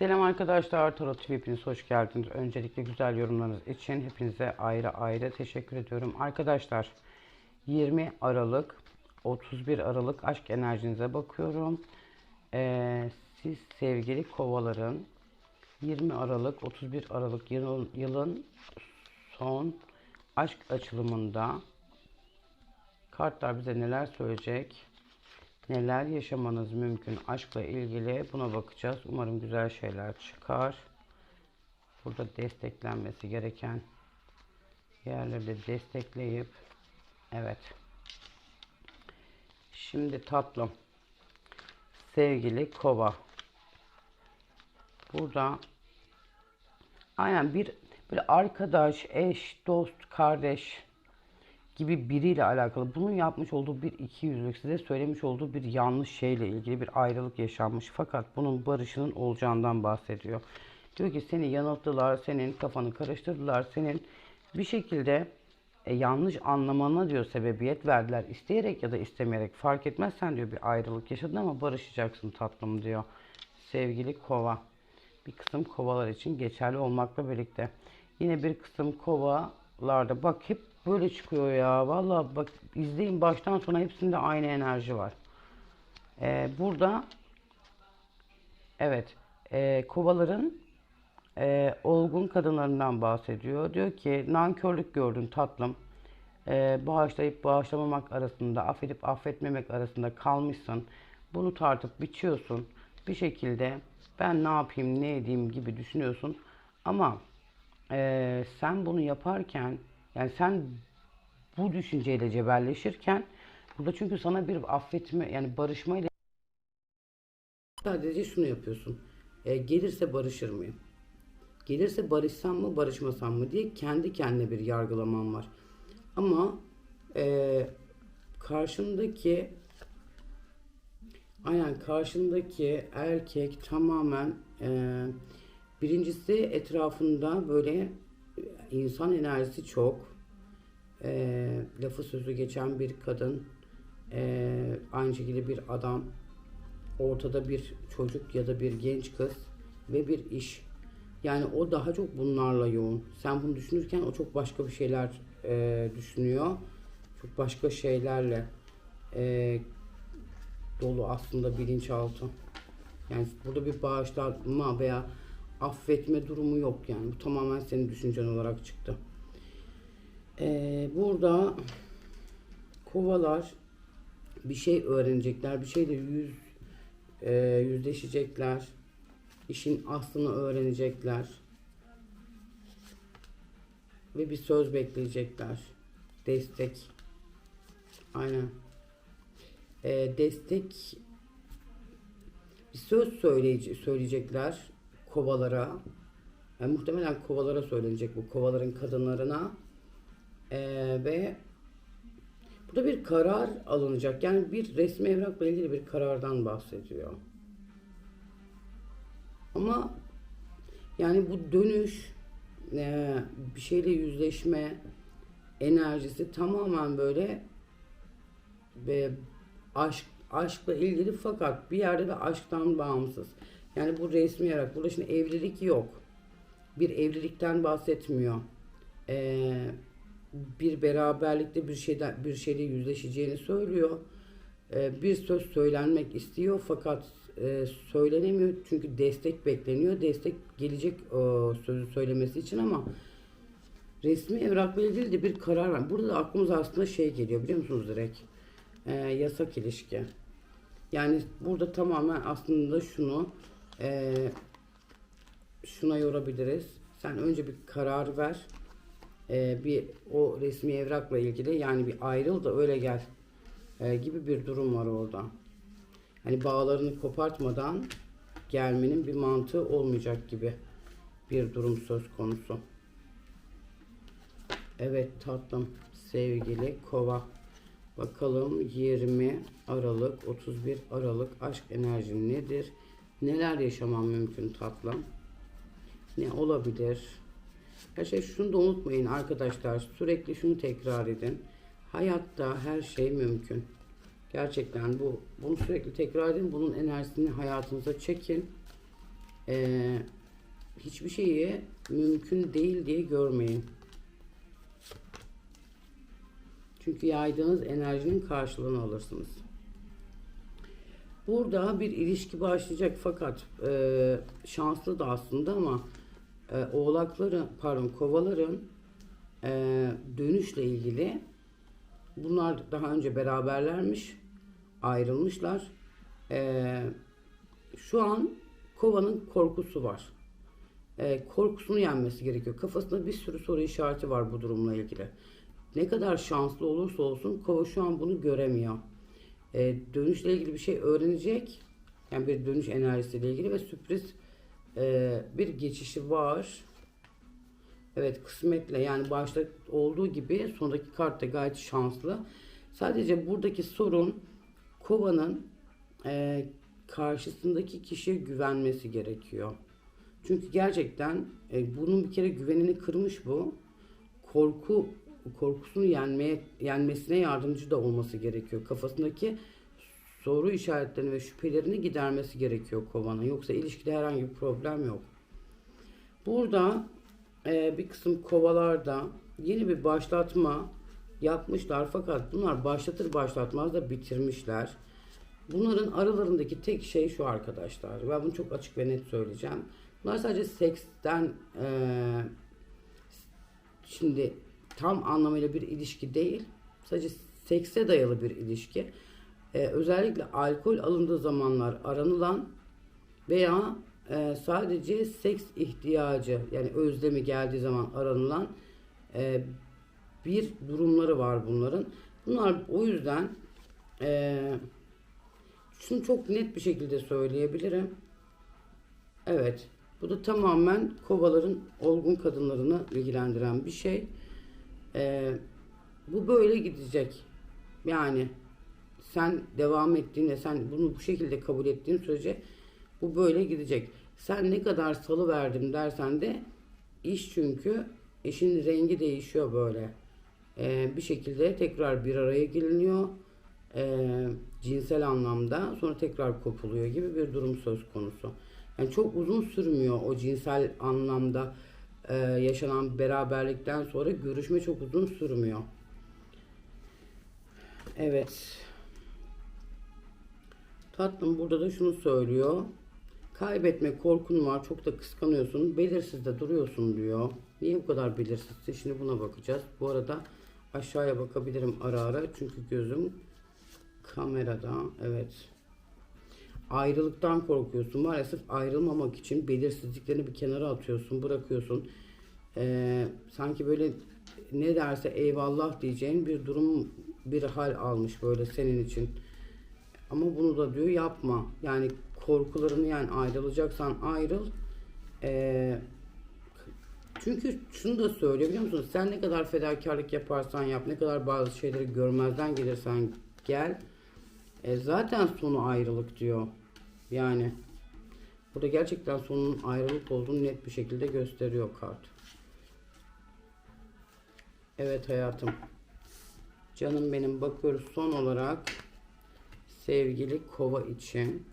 Selam arkadaşlar, Tarot TV hepiniz hoş geldiniz. Öncelikle güzel yorumlarınız için hepinize ayrı ayrı teşekkür ediyorum. Arkadaşlar 20 Aralık, 31 Aralık aşk enerjinize bakıyorum. Ee, siz sevgili kovaların 20 Aralık, 31 Aralık yılın, yılın son aşk açılımında kartlar bize neler söyleyecek? Neler yaşamanız mümkün aşkla ilgili buna bakacağız. Umarım güzel şeyler çıkar. Burada desteklenmesi gereken yerleri de destekleyip evet. Şimdi tatlım. Sevgili kova. Burada aynen bir böyle arkadaş, eş, dost, kardeş gibi biriyle alakalı bunun yapmış olduğu bir iki yüzlük size söylemiş olduğu bir yanlış şeyle ilgili bir ayrılık yaşanmış fakat bunun barışının olacağından bahsediyor. Diyor ki seni yanılttılar, senin kafanı karıştırdılar, senin bir şekilde e, yanlış anlamana diyor sebebiyet verdiler. İsteyerek ya da istemeyerek fark etmez sen diyor bir ayrılık yaşadın ama barışacaksın tatlım diyor. Sevgili kova. Bir kısım kovalar için geçerli olmakla birlikte. Yine bir kısım kovalarda bak hep böyle çıkıyor ya. Valla bak izleyin baştan sona hepsinde aynı enerji var. Ee, burada evet e, kovaların e, olgun kadınlarından bahsediyor. Diyor ki nankörlük gördün tatlım. E, bağışlayıp bağışlamamak arasında, affedip affetmemek arasında kalmışsın. Bunu tartıp biçiyorsun. Bir şekilde ben ne yapayım, ne edeyim gibi düşünüyorsun. Ama e, sen bunu yaparken, yani sen bu düşünceyle cebelleşirken, burada çünkü sana bir affetme, yani barışma ile sadece şunu yapıyorsun. E, gelirse barışır mıyım? Gelirse barışsam mı barışmasam mı diye kendi kendine bir yargılamam var. Ama e, karşındaki aynen karşındaki erkek tamamen e, birincisi etrafında böyle insan enerjisi çok e, lafı sözü geçen bir kadın e, aynı şekilde bir adam ortada bir çocuk ya da bir genç kız ve bir iş. Yani o daha çok bunlarla yoğun. Sen bunu düşünürken o çok başka bir şeyler e, düşünüyor. Çok başka şeylerle e, dolu aslında bilinçaltı. Yani burada bir bağışlanma veya affetme durumu yok yani. Bu tamamen senin düşüncen olarak çıktı. E, burada kovalar bir şey öğrenecekler, bir şeyle yüz e, yüzleşecekler, işin aslını öğrenecekler ve bir söz bekleyecekler. Destek. Aynen. E, destek bir söz söyleyece söyleyecekler kovalara. Yani muhtemelen kovalara söylenecek bu kovaların kadınlarına. E, ve Burada bir karar alınacak. Yani bir resmi evrakla ilgili bir karardan bahsediyor. Ama yani bu dönüş e, bir şeyle yüzleşme enerjisi tamamen böyle ve aşk aşkla ilgili fakat bir yerde de aşktan bağımsız. Yani bu resmi evrak. Burada şimdi evlilik yok. Bir evlilikten bahsetmiyor. Eee bir beraberlikte bir şeyden bir şeyle yüzleşeceğini söylüyor. Ee, bir söz söylenmek istiyor fakat e, söylenemiyor çünkü destek bekleniyor. Destek gelecek o sözü söylemesi için ama resmi evrakla ilgili de bir karar var. Burada da aklımıza aslında şey geliyor biliyor musunuz direkt? Ee, yasak ilişki. Yani burada tamamen aslında şunu e, şuna yorabiliriz. Sen önce bir karar ver e, bir o resmi evrakla ilgili yani bir ayrıl da öyle gel e, gibi bir durum var orada. Hani bağlarını kopartmadan gelmenin bir mantığı olmayacak gibi bir durum söz konusu. Evet tatlım sevgili kova. Bakalım 20 Aralık 31 Aralık aşk enerjin nedir? Neler yaşamam mümkün tatlım? Ne olabilir? Her şey şunu da unutmayın arkadaşlar. Sürekli şunu tekrar edin. Hayatta her şey mümkün. Gerçekten bu bunu sürekli tekrar edin. Bunun enerjisini hayatınıza çekin. Ee, hiçbir şeyi mümkün değil diye görmeyin. Çünkü yaydığınız enerjinin karşılığını alırsınız. Burada bir ilişki başlayacak fakat e, şanslı da aslında ama e, oğlakların pardon kovaların e, dönüşle ilgili bunlar daha önce beraberlermiş ayrılmışlar. E, şu an kovanın korkusu var. E, korkusunu yenmesi gerekiyor. Kafasında bir sürü soru işareti var bu durumla ilgili. Ne kadar şanslı olursa olsun kova şu an bunu göremiyor. E, dönüşle ilgili bir şey öğrenecek. Yani bir dönüş enerjisiyle ilgili ve sürpriz e, bir geçişi var. Evet kısmetle yani başta olduğu gibi sondaki kart da gayet şanslı. Sadece buradaki sorun kovanın e, karşısındaki kişiye güvenmesi gerekiyor. Çünkü gerçekten e, bunun bir kere güvenini kırmış bu. Korku korkusunu yenmeye yenmesine yardımcı da olması gerekiyor. Kafasındaki soru işaretlerini ve şüphelerini gidermesi gerekiyor kovanın. Yoksa ilişkide herhangi bir problem yok. Burada e, bir kısım kovalarda yeni bir başlatma yapmışlar fakat bunlar başlatır başlatmaz da bitirmişler. Bunların aralarındaki tek şey şu arkadaşlar. Ben bunu çok açık ve net söyleyeceğim. Bunlar sadece seksten e, şimdi tam anlamıyla bir ilişki değil. Sadece sekse dayalı bir ilişki. E, özellikle alkol alındığı zamanlar aranılan veya e, sadece seks ihtiyacı yani özlemi geldiği zaman aranılan e, bir durumları var bunların. Bunlar o yüzden e, şunu çok net bir şekilde söyleyebilirim. Evet. Bu da tamamen kovaların olgun kadınlarını ilgilendiren bir şey. Ee, bu böyle gidecek. Yani sen devam ettiğinde, sen bunu bu şekilde kabul ettiğin sürece bu böyle gidecek. Sen ne kadar salı verdim dersen de iş çünkü işin rengi değişiyor böyle. Ee, bir şekilde tekrar bir araya geliniyor. Ee, cinsel anlamda sonra tekrar kopuluyor gibi bir durum söz konusu. Yani çok uzun sürmüyor o cinsel anlamda e, yaşanan beraberlikten sonra görüşme çok uzun sürmüyor. Evet. Tatlım burada da şunu söylüyor. Kaybetme korkun var. Çok da kıskanıyorsun. Belirsiz de duruyorsun diyor. Niye bu kadar belirsizsin? Şimdi buna bakacağız. Bu arada aşağıya bakabilirim ara ara. Çünkü gözüm kamerada. Evet. Ayrılıktan korkuyorsun. Maalesef ayrılmamak için belirsizliklerini bir kenara atıyorsun. Bırakıyorsun. Ee, sanki böyle ne derse eyvallah diyeceğin bir durum bir hal almış böyle senin için. Ama bunu da diyor yapma. Yani korkularını yani ayrılacaksan ayrıl. Ee, çünkü şunu da söylüyor biliyor musun? Sen ne kadar fedakarlık yaparsan yap, ne kadar bazı şeyleri görmezden gelirsen gel. E, zaten sonu ayrılık diyor. Yani burada gerçekten sonun ayrılık olduğunu net bir şekilde gösteriyor kart. Evet hayatım. Canım benim bakıyoruz son olarak sevgili kova için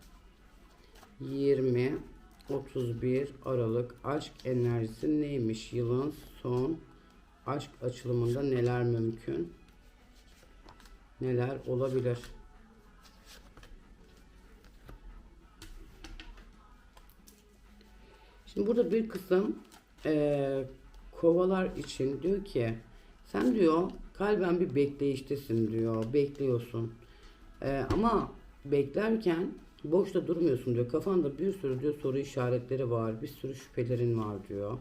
20 31 Aralık aşk enerjisi neymiş? Yılın son aşk açılımında neler mümkün? Neler olabilir? Şimdi burada bir kısım eee, kovalar için diyor ki sen diyor kalben bir bekleyiştesin diyor. Bekliyorsun. Eee, ama beklerken boşta durmuyorsun diyor. Kafanda bir sürü diyor soru işaretleri var. Bir sürü şüphelerin var diyor.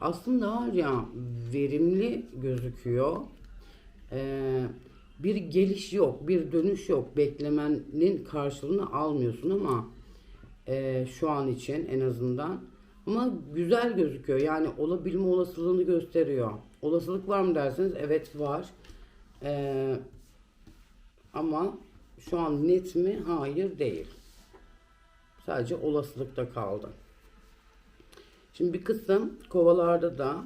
Aslında var ya verimli gözüküyor. Ee, bir geliş yok, bir dönüş yok. Beklemenin karşılığını almıyorsun ama e, şu an için en azından. Ama güzel gözüküyor. Yani olabilme olasılığını gösteriyor. Olasılık var mı derseniz evet var. Ee, ama şu an net mi? Hayır değil. Sadece olasılıkta kaldı. Şimdi bir kısım kovalarda da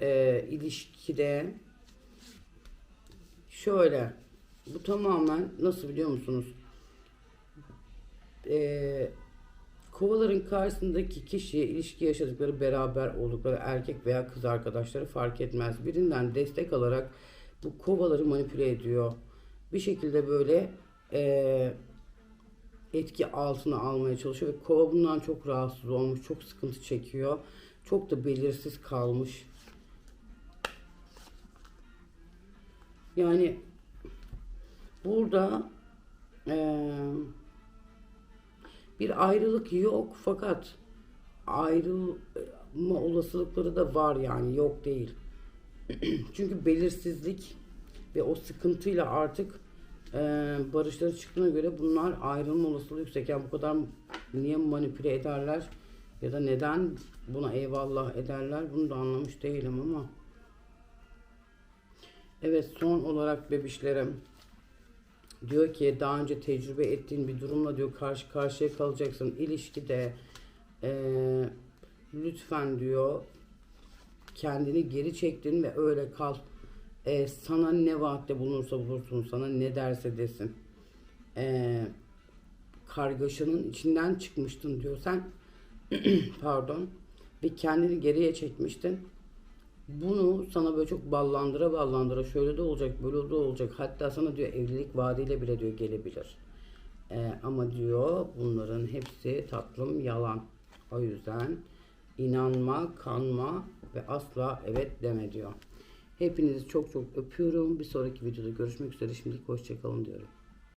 e, ilişkide şöyle Bu tamamen nasıl biliyor musunuz? Ee, kovaların karşısındaki kişiye ilişki yaşadıkları beraber oldukları erkek veya kız arkadaşları fark etmez. Birinden destek alarak bu kovaları manipüle ediyor. Bir şekilde böyle ee, etki altına almaya çalışıyor ve kova bundan çok rahatsız olmuş, çok sıkıntı çekiyor. Çok da belirsiz kalmış. Yani burada eee, bir ayrılık yok fakat ayrılma olasılıkları da var yani yok değil. Çünkü belirsizlik ve o sıkıntıyla artık eee barışları çıktığına göre bunlar ayrılma olasılığı yüksek. Yani bu kadar niye manipüle ederler ya da neden buna eyvallah ederler bunu da anlamış değilim ama. Evet son olarak bebişlerim diyor ki daha önce tecrübe ettiğin bir durumla diyor karşı karşıya kalacaksın ilişkide eee, lütfen diyor kendini geri çektin ve öyle kal. Eee, sana ne vaatte bulunursa bulursun, sana ne derse desin. Eee kargaşanın içinden çıkmıştın diyor sen. Pardon. Ve kendini geriye çekmiştin. Bunu sana böyle çok ballandıra ballandıra şöyle de olacak böyle de olacak. Hatta sana diyor evlilik vaadiyle bile diyor gelebilir. Ee, ama diyor bunların hepsi tatlım yalan. O yüzden inanma, kanma ve asla evet deme diyor. Hepinizi çok çok öpüyorum. Bir sonraki videoda görüşmek üzere. Şimdilik hoşçakalın diyorum.